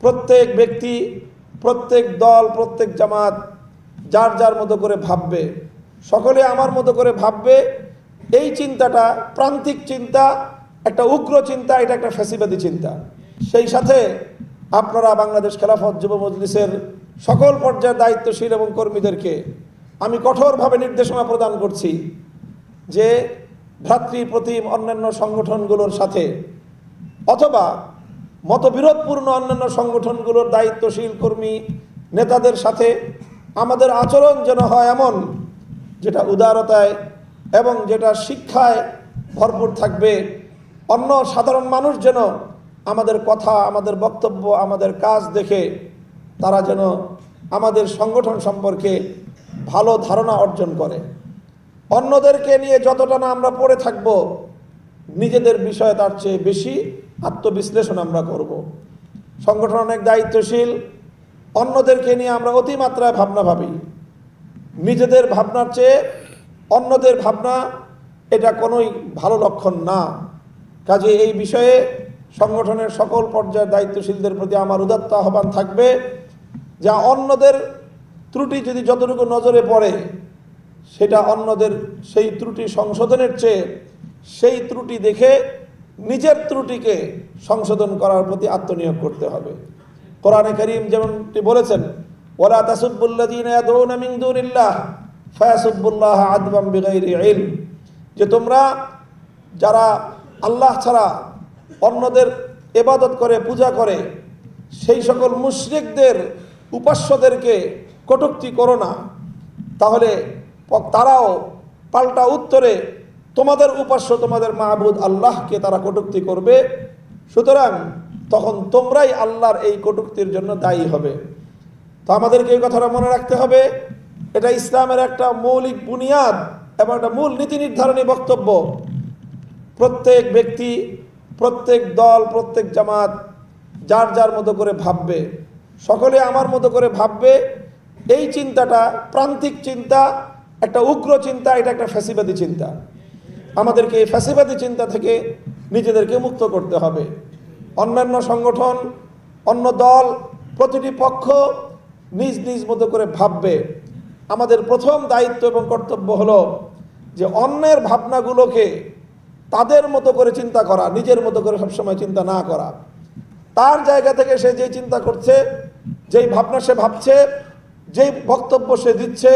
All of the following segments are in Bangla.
প্রত্যেক ব্যক্তি, প্রত্যেক দল, প্রত্যেক জামাত যার যার মতো করে ভাববে। সকলে আমার মতো করে ভাববে, এই চিন্তাটা প্রান্তিক চিন্তা, একটা উগ্র চিন্তা, এটা একটা ফ্যাসিবাদী চিন্তা। সেই সাথে আপনারা বাংলাদেশ খেলাফত যুব মজলিসের সকল পর্যায়ের দায়িত্বশীল এবং কর্মীদেরকে আমি কঠোরভাবে নির্দেশনা প্রদান করছি যে ভ্রাতৃ প্রতিম অন্যান্য সংগঠনগুলোর সাথে অথবা মতবিরোধপূর্ণ অন্যান্য সংগঠনগুলোর দায়িত্বশীল কর্মী নেতাদের সাথে আমাদের আচরণ যেন হয় এমন, যেটা উদারতায় এবং যেটা শিক্ষায় ভরপুর থাকবে। অন্য সাধারণ মানুষ যেন আমাদের কথা, আমাদের বক্তব্য, আমাদের কাজ দেখে তারা যেন আমাদের সংগঠন সম্পর্কে ভালো ধারণা অর্জন করে। অন্যদেরকে নিয়ে যতটা না আমরা পড়ে থাকব, নিজেদের বিষয়ে তার চেয়ে বেশি আত্মবিশ্লেষণ আমরা করব। সংগঠন অনেক দায়িত্বশীল, অন্যদেরকে নিয়ে আমরা অতিমাত্রায় ভাবনা ভাবি। নিজেদের ভাবনার চেয়ে অন্যদের ভাবনা এটা কোনোই ভালো লক্ষণ না। কাজে এই বিষয়ে সংগঠনের সকল পর্যায়ের দায়িত্বশীলদের প্রতি আমার উদাত্ত আহ্বান থাকবে যা অন্যদের ত্রুটি যদি যতটুকু নজরে পড়ে, সেটা অন্যদের সেই ত্রুটি সংশোধনের চেয়ে সেই ত্রুটি দেখে নিজের ত্রুটিকে সংশোধন করার প্রতি আত্মনিয়োগ করতে হবে। কোরআনে করিম যেমনটি বলেছেন মিন দুনিল্লাহ ফায়াসুবুল্লাহ আদবাম বিগাইরি যে তোমরা যারা আল্লাহ ছাড়া অন্যদের এবাদত করে, পূজা করে, সেই সকল মুশরিকদের, উপাস্যদেরকে কটুক্তি করো না। তাহলে তারাও পাল্টা উত্তরে তোমাদের উপাস্য, তোমাদের মাহবুদ আল্লাহকে তারা কটুক্তি করবে। সুতরাং তখন তোমরাই আল্লাহর এই কটুক্তির জন্য দায়ী হবে। তো আমাদেরকে এই কথাটা মনে রাখতে হবে, এটা ইসলামের একটা মৌলিক বুনিয়াদ এবং একটা মূল নীতি নির্ধারণী বক্তব্য। প্রত্যেক ব্যক্তি, প্রত্যেক দল, প্রত্যেক জামাত যার যার মতো করে ভাববে। সকলে আমার মতো করে ভাববে। এই চিন্তাটা প্রান্তিক চিন্তা, একটা উগ্র চিন্তা, এটা একটা ফ্যাসিবাদী চিন্তা। আমাদেরকে এই ফ্যাসিবাদী চিন্তা থেকে নিজেদেরকে মুক্ত করতে হবে। অন্যান্য সংগঠন, অন্য দল, প্রতিটি পক্ষ নিজ নিজ মতো করে ভাববে। আমাদের প্রথম দায়িত্ব এবং কর্তব্য হলো যে অন্যের ভাবনাগুলোকে তাদের মতো করে চিন্তা করা, নিজের মতো করে সবসময় চিন্তা না করা। তার জায়গা থেকে সে যে চিন্তা করছে, যেই ভাবনা সে ভাবছে, যেই বক্তব্য সে দিচ্ছে,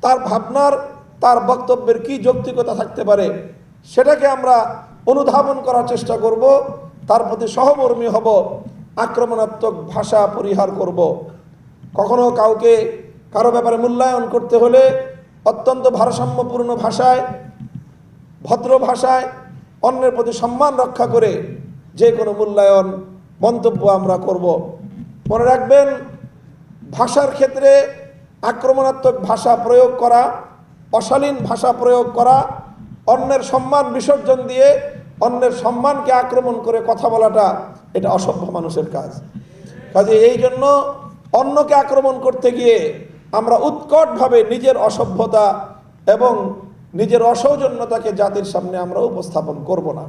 তার ভাবনার তার বক্তব্যের কি যৌক্তিকতা থাকতে পারে সেটাকে আমরা অনুধাবন করার চেষ্টা করব, তার প্রতি সহমর্মী হব, আক্রমণাত্মক ভাষা পরিহার করব। কখনো কাউকে কারও ব্যাপারে মূল্যায়ন করতে হলে অত্যন্ত ভারসাম্যপূর্ণ ভাষায়, ভদ্র ভাষায় অন্যের প্রতি সম্মান রক্ষা করে যে কোনো মূল্যায়ন মন্তব্য আমরা করব। মনে রাখবেন, ভাষার ক্ষেত্রে আক্রমণাত্মক ভাষা প্রয়োগ করা অশালীন ভাষা প্রয়োগ করা, অন্যের সম্মান বিসর্জন দিয়ে অন্যের সম্মানকে আক্রমণ করে কথা বলাটা এটা অসভ্য মানুষের কাজ। কাজে এই জন্য অন্যকে আক্রমণ করতে গিয়ে আমরা উৎকটভাবে নিজের অসভ্যতা এবং নিজের অসৌজন্যতাকে জাতির সামনে আমরা উপস্থাপন করব না।